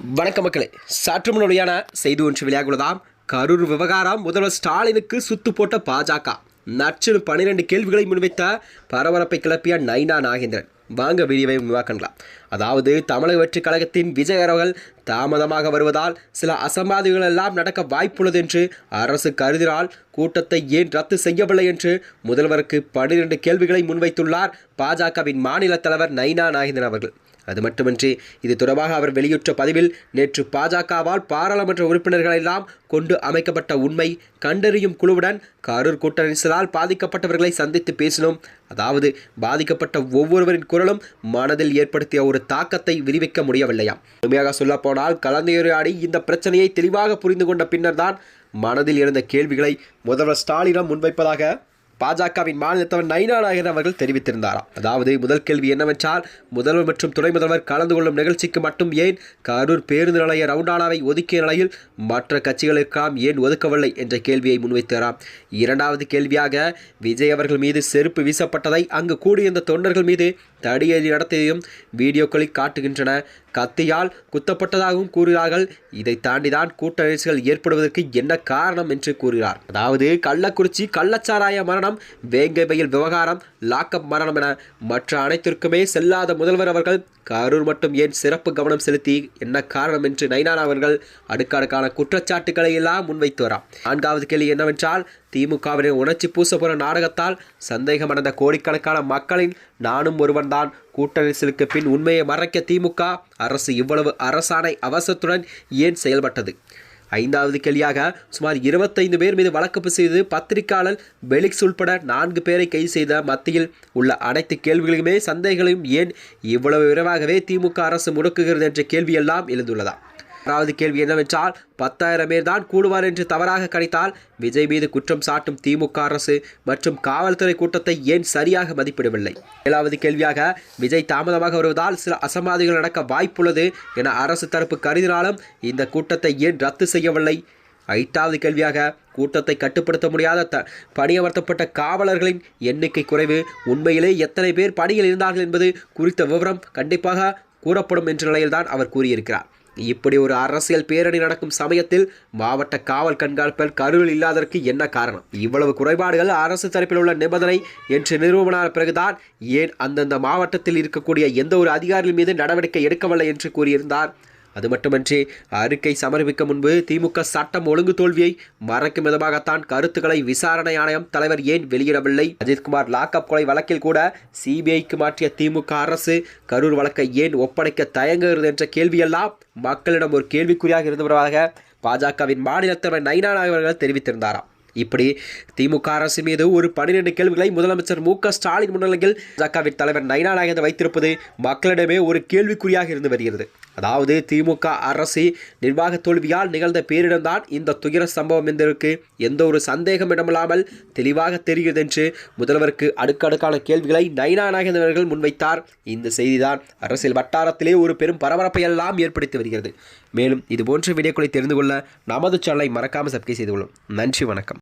வணக்க மக்களே. சற்று முன்னோடியான செய்தி ஒன்று வெளியாகுள்ளதாம் கரூர் விவகாரம் முதல்வர் ஸ்டாலினுக்கு சுத்து போட்ட பாஜக. நச்சு பன்னிரெண்டு கேள்விகளை முன்வைத்த பரபரப்பை கிளப்பிய நைனா நாகேந்திரன். வாங்க வீடியோவை விவாக்கலாம் அதாவது தமிழக வெற்றிக் கழகத்தின் விஜய் அவர்கள் தாமதமாக வருவதால் சில அசம்பாதிகள் எல்லாம் நடக்க வாய்ப்புள்ளது என்று அரசு கருதினால் கூட்டத்தை ஏன் ரத்து செய்யவில்லை என்று முதல்வருக்கு பனிரெண்டு கேள்விகளை முன்வைத்துள்ளார் பாஜகவின் மாநில தலைவர் நைனா நாகேந்திரன் அவர்கள். அது மட்டுமின்றி இது தொடர்பாக அவர் வெளியிட்ட பதிவில் நேற்று பாஜகவால் பாராளுமன்ற உறுப்பினர்களெல்லாம் கொண்டு அமைக்கப்பட்ட உண்மை கண்டறியும் குழுவுடன் கரூர் கூட்ட நெரிசலால் பாதிக்கப்பட்டவர்களை சந்தித்து பேசினோம். அதாவது பாதிக்கப்பட்ட ஒவ்வொருவரின் குரலும் மனதில் ஏற்படுத்திய ஒரு தாக்கத்தை விரிவிக்க முடியவில்லையாம். உண்மையாக சொல்லப்போனால் கலந்துரையாடி இந்த பிரச்சனையை தெளிவாக புரிந்து கொண்ட பின்னர்தான் மனதில் இருந்த கேள்விகளை முதல்வர் ஸ்டாலினம் முன்வைப்பதாக பாஜகவின் மாநில தலைவர் நைனா நாயகன் அவர்கள் தெரிவித்திருந்தாராம். அதாவது முதல் கேள்வி என்னவென்றால் முதல்வர் மற்றும் துணை முதல்வர் கலந்து கொள்ளும் நிகழ்ச்சிக்கு மட்டும் ஏன் கரூர் பேருந்து நிலைய ரவுண்டானாவை ஒதுக்கிய நிலையில் மற்ற கட்சிகளுக்கெல்லாம் ஏன் ஒதுக்கவில்லை என்ற கேள்வியை முன்வைத்தாராம். இரண்டாவது கேள்வியாக விஜய் அவர்கள் மீது செருப்பு வீசப்பட்டதை அங்கு கூடியிருந்த தொண்டர்கள் மீது தடியடி நடத்தியதையும் வீடியோக்களில் காட்டுகின்றன. கத்தியால் குத்தப்பட்டதாகவும் கூறுகிறார்கள். இதை தாண்டிதான் கூட்ட நெரிசல்கள் ஏற்படுவதற்கு என்ன காரணம் என்று கூறுகிறார். அதாவது கள்ளக்குறிச்சி கள்ளச்சாராய மரணம் வேங்கவையில் விவகாரம் லாக்அப் மரணம் என மற்ற அனைத்திற்குமே செல்லாத முதல்வர் அவர்கள் கரூர் மட்டும் ஏன் சிறப்பு கவனம் செலுத்தி என்ன காரணம் என்று நைனான் அவர்கள் அடுக்கடுக்கான குற்றச்சாட்டுக்களை எல்லாம் முன்வைத்து வரா நான்காவது கேள்வி என்னவென்றால் திமுகவின் உணர்ச்சி பூசப்புற நாடகத்தால் சந்தேகமடைந்த கோடிக்கணக்கான மக்களின் நானும் ஒருவன்தான். கூட்ட பின் உண்மையை மறைக்க திமுக அரசு இவ்வளவு அரசாணை அவசரத்துடன் ஏன் செயல்பட்டது? ஐந்தாவது கேள்வியாக சுமார் இருபத்தைந்து பேர் மீது வழக்கு செய்து பத்திரிகையாளர் பெலிக்ஸ் உள்பட நான்கு பேரை கைது செய்த மத்தியில் உள்ள அனைத்து கேள்விகளையுமே சந்தேகங்களையும் ஏன் இவ்வளவு விரைவாகவே திமுக அரசு முடக்குகிறது என்ற கேள்வியெல்லாம் எழுந்துள்ளதா? ஆறாவது கேள்வி என்னவென்றால் பத்தாயிரம் பேர் தான் கூடுவார் என்று தவறாக கணித்தால் விஜய் மீது குற்றம் சாட்டும் திமுக அரசு மற்றும் காவல்துறை கூட்டத்தை ஏன் சரியாக மதிப்பிடவில்லை? ஏழாவது கேள்வியாக விஜய் தாமதமாக வருவதால் சில அசம்பாதிகள் நடக்க வாய்ப்புள்ளது என அரசு தரப்பு கருதினாலும் இந்த கூட்டத்தை ஏன் ரத்து செய்யவில்லை? ஐந்தாவது கேள்வியாக கூட்டத்தை கட்டுப்படுத்த முடியாத த பணியமர்த்தப்பட்ட காவலர்களின் எண்ணிக்கை குறைவு உண்மையிலே எத்தனை பேர் பணியில் இருந்தார்கள் என்பது குறித்த விவரம் கண்டிப்பாக கூறப்படும் என்ற நிலையில்தான் அவர் கூறியிருக்கிறார். இப்படி ஒரு அரசியல் பேரணி நடக்கும் சமயத்தில் மாவட்ட காவல் கண்காணிப்பில் கருவில் இல்லாததற்கு என்ன காரணம்? இவ்வளவு குறைபாடுகள் அரசு தரப்பில் உள்ள நிபந்தனை என்று நிரூபணமான பிறகுதான் ஏன் அந்தந்த மாவட்டத்தில் இருக்கக்கூடிய எந்த ஒரு அதிகாரிகள் மீது நடவடிக்கை எடுக்கவில்லை என்று கூறியிருந்தார்? அது மட்டுமன்றி அறிக்கை சமர்ப்பிக்க முன்பு திமுக சட்டம் ஒழுங்கு தோல்வியை மறைக்கும் விதமாகத்தான் கருத்துக்களை விசாரணை ஆணையம் தலைவர் ஏன் வெளியிடவில்லை? அஜித்குமார் லாக்அப் கொலை வழக்கில் கூட சிபிஐக்கு மாற்றிய திமுக அரசு கரூர் வழக்கை ஏன் ஒப்படைக்க தயங்குகிறது என்ற கேள்வியெல்லாம் மக்களிடம் ஒரு கேள்விக்குறியாக இருந்து வருவதாக பாஜகவின் மாநில தலைவர் நைனா அவர்கள் தெரிவித்திருந்தாராம். இப்படி திமுக அரசு மீது ஒரு பனிரெண்டு கேள்விகளை முதலமைச்சர் மு க ஸ்டாலின் முன்னிலையில் பாஜகவின் தலைவர் நைனா நாகேந்திரன் வைத்திருப்பது மக்களிடமே ஒரு கேள்விக்குறியாக இருந்து வருகிறது. அதாவது திமுக அரசு நிர்வாக தோல்வியால் நிகழ்ந்த பேரிடம்தான் இந்த துயர சம்பவம் என்பதற்கு எந்த ஒரு சந்தேகம் இடமில்லாமல் தெளிவாக தெரிகிறது என்று முதல்வருக்கு அடுக்கடுக்கான கேள்விகளை நைனா நாகேந்திரன் அவர்கள் முன்வைத்தார். இந்த செய்திதான் அரசியல் வட்டாரத்திலே ஒரு பெரும் பரபரப்பை எல்லாம் ஏற்படுத்தி வருகிறது. மேலும் இது போன்ற வீடியோக்களை தெரிந்து கொள்ள நமது சேனலை மறக்காமல் சப்ஸ்கிரைப் செய்து கொள்ளும். நன்றி வணக்கம்.